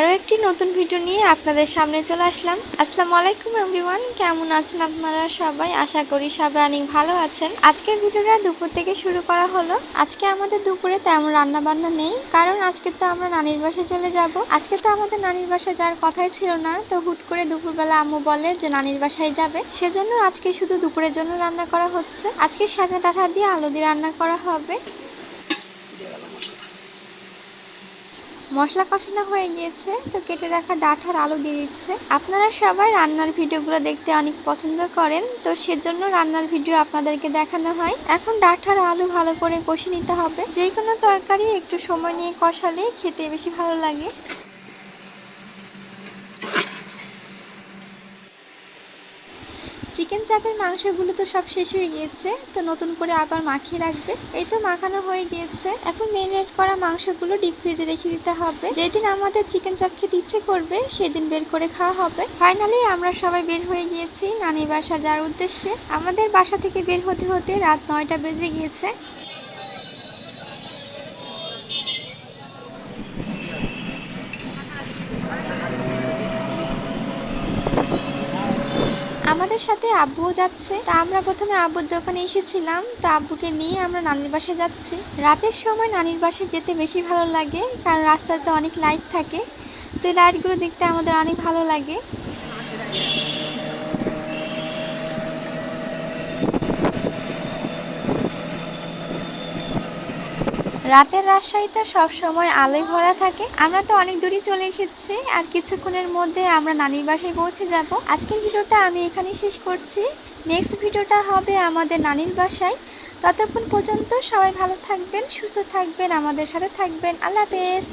নতুন ভিডিও নিয়ে আপনাদের সামনে চলে আসলাম। আসসালামু আলাইকুম এভরিওয়ান, কেমন আছেন আপনারা সবাই? আশা করি সবাই অনেক ভালো আছেন। আজকের ভিডিওটা দুপুর থেকে শুরু করা হলো। আজকে আমাদের দুপুরে তেমন রান্না বান্না নেই, কারণ আজকে তো আমরা নানির বাসায় চলে যাব। আজকে তো আমাদের নানির বাসায় যাওয়ার কথাই ছিল না, তো হুট করে দুপুরবেলা আম্মু বলে যে নানির বাসায় যাবে। সেজন্য আজকে শুধু দুপুরের জন্য রান্না করা হচ্ছে। আজকে সাদা ডাঁটা দিয়ে আলু দিয়ে রান্না করা হবে। মশলা কষানো হয়ে গিয়েছে, তো কেটে রাখা ডাঠার আলু দিয়ে দিচ্ছে। আপনারা সবাই রান্নার ভিডিওগুলো দেখতে অনেক পছন্দ করেন, তো সেজন্য রান্নার ভিডিও আপনাদেরকে দেখানো হয়। এখন ডাঠার আলু ভালো করে কষে নিতে হবে। যে কোনো তরকারি একটু সময় নিয়ে কষালে খেতে বেশি ভালো লাগে। চিকেন চাপের মাংসগুলো তো সব শেষ হয়ে গিয়েছে, তো নতুন করে আবার মাখিয়ে রাখবে। এই তো মাখানো হয়ে গিয়েছে। এখন মেরিনেট করা মাংসগুলো ডিপ ফ্রিজে রেখে দিতে হবে। যেদিন আমাদের চিকেন চাপ খেতে ইচ্ছে করবে, সেদিন বের করে খাওয়া হবে। ফাইনালি আমরা সবাই বের হয়ে গিয়েছি নানি বাসা যাওয়ার উদ্দেশ্যে। আমাদের বাসা থেকে বের হতে হতে রাত নয়টা বেজে গিয়েছে। আমাদের সাথে আব্বুও যাচ্ছে। তা আমরা প্রথমে আব্বুর দোকানে এসেছিলাম। তো আব্বুকে নিয়ে আমরা নানির বাসে যাচ্ছি। রাতের সময় নানির বাসে যেতে বেশি ভালো লাগে, কারণ রাস্তাতে অনেক লাইট থাকে। তো লাইটগুলো দেখতে আমাদের অনেক ভালো লাগে। রাতের রাজশাহী তো সবসময় আলোয় ভরা থাকে। আমরা তো অনেক দূরই চলে এসেছি আর কিছুক্ষণের মধ্যে আমরা নানির বাসায় পৌঁছে যাব। আজকের ভিডিওটা আমি এখানেই শেষ করছি। নেক্সট ভিডিওটা হবে আমাদের নানির বাসায়। ততক্ষণ পর্যন্ত সবাই ভালো থাকবেন, সুস্থ থাকবেন, আমাদের সাথে থাকবেন। আল্লাহ হাফেজ।